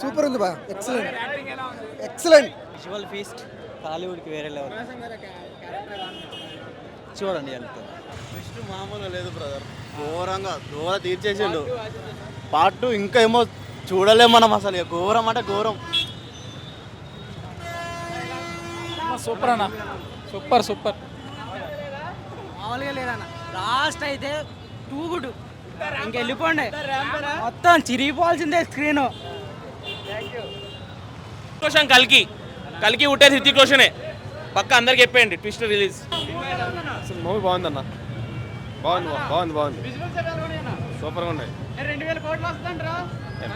Super ఉంది బా. Excellent excellent visual feast హాలీవుడ్కి వేరే లెవెల్ చూడండి వెళ్తాం విష్ణు మామూలు లేదు బ్రదర్ ఘోరంగా ఘోర తీర్చేసిండు. పార్ట్ టూ ఇంకా ఏమో చూడలేం మనం అసలు ఇక. ఘోరం అంటే ఘోరం. సూపర్ అన్న. Super super. మామూలుగా లేదన్న. లాస్ట్ అయితే టూ గుడ్ ఇంకెళ్ళిపోండి మొత్తం చిరిగిపోవాల్సిందే స్క్రీన్ రోషన్ కల్కి. కల్కి ఉట్టేది హృతిక్ రోషనే పక్క అందరికి చెప్పేయండి ట్విస్ట్ రిలీజ్. అసలు మూవీ బాగుందన్న. బాగుంది బాగుంది బాగుంది. సూపర్గా ఉన్నాయి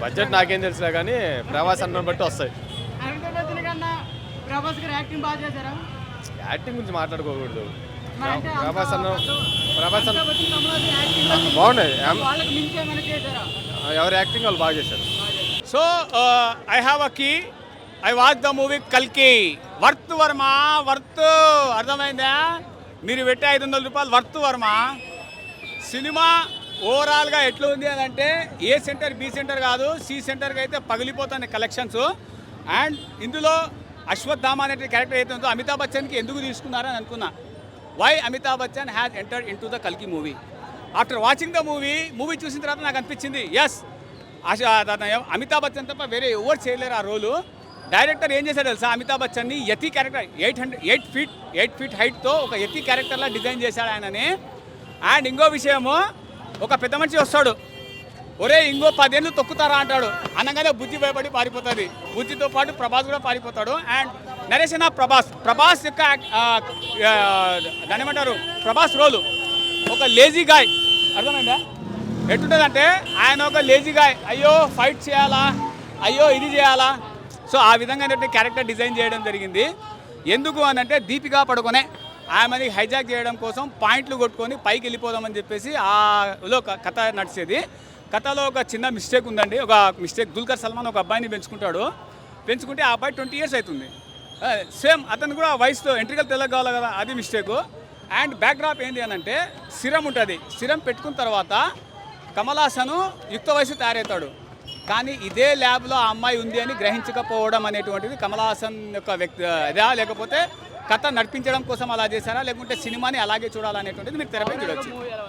బడ్జెట్ నాకేం తెలుసులే కానీ ప్రవాస్ అన్న బట్టి వస్తాయి. ప్రభాస్ యాక్టింగ్ గురించి మాట్లాడుకోకూడదు. ప్రభాస్ అన్న ప్రభాస్ అన్న బాగున్నాయి. ఎవరి యాక్టింగ్ వాళ్ళు బాగా చేశారు. So I have a key I watch the movie కల్కి వర్త్ వర్మ వర్త్ అర్థమైందా? మీరు పెట్టే ఐదు వందల రూపాయలు వర్త్ వర్మ సినిమా ఓవరాల్గా ఎట్లా ఉంది అని అంటే ఏ సెంటర్ బి సెంటర్ కాదు సి సెంటర్కి అయితే పగిలిపోతాయి కలెక్షన్స్ అండ్ ఇందులో అశ్వత్థామ అనే క్యారెక్టర్ అయితే ఉందో అమితాబ్ బచ్చన్కి ఎందుకు తీసుకున్నారని అనుకున్నా. Why Amitabh Bachchan has entered in to the కల్కి movie after watching the movie movie చూసిన తర్వాత నాకు అనిపించింది ఎస్ అమితాబ్ బచ్చన్ తప్ప వేరే ఎవరు చేయలేరు ఆ రోలు. డైరెక్టర్ ఏం చేశాడు తెలుసా? అమితాబ్ బచ్చన్ని యతి character eight hundred eight feet eight feet హైట్తో ఒక యతి క్యారెక్టర్లా డిజైన్ చేశాడు ఆయనని. అండ్ ఇంకో విషయము ఒక పెద్ద మనిషి వస్తాడు. ఒరే ఇంకో పదేళ్ళు తొక్కుతారా అంటాడు. అనగానే బుద్ధి భయపడి పారిపోతుంది. బుద్ధితో పాటు ప్రభాస్ కూడా పారిపోతాడు. And Naresh of Prabhas. Prabhas యొక్క దానిమంటారు ఏమంటారు? ప్రభాస్ రోలు. ఒక లేజీ గాయ్ అర్థమైందా? ఎట్టుంటుందంటే ఆయన ఒక లేజీగా అయ్యో ఫైట్ చేయాలా? అయ్యో ఇది చేయాలా? సో ఆ విధంగా క్యారెక్టర్ డిజైన్ చేయడం జరిగింది. ఎందుకు అని అంటే దీపికా పడుకునే ఆమెని హైజాక్ చేయడం కోసం పాయింట్లు కొట్టుకొని పైకి వెళ్ళిపోదామని చెప్పేసి ఆ కథ నడిచేది. కథలో ఒక చిన్న మిస్టేక్ ఉందండి. ఒక మిస్టేక్ దుల్కర్ సల్మాన్ ఒక అబ్బాయిని పెంచుకుంటాడు. పెంచుకుంటే ఆ అబ్బాయి ట్వంటీ ఇయర్స్ అవుతుంది. సేమ్ అతను కూడా వయసులో ఎంట్రికల్ తెల్లగా కావాలి కదా అది మిస్టేక్ అండ్ బ్యాక్డ్రాప్ ఏంటి అని అంటే సిరం ఉంటుంది. సిరం పెట్టుకున్న తర్వాత కమలాసను యుక్త వయసు తయారవుతాడు. కానీ ఇదే ల్యాబ్లో ఆ అమ్మాయి ఉంది అని గ్రహించకపోవడం అనేటువంటిది కమలాసన్ యొక్క వ్యక్తి అదా లేకపోతే కథ నడిపించడం కోసం అలా చేశారా? లేకుంటే సినిమాని అలాగే చూడాలనేటువంటిది మీరు తెరపై చూడవచ్చు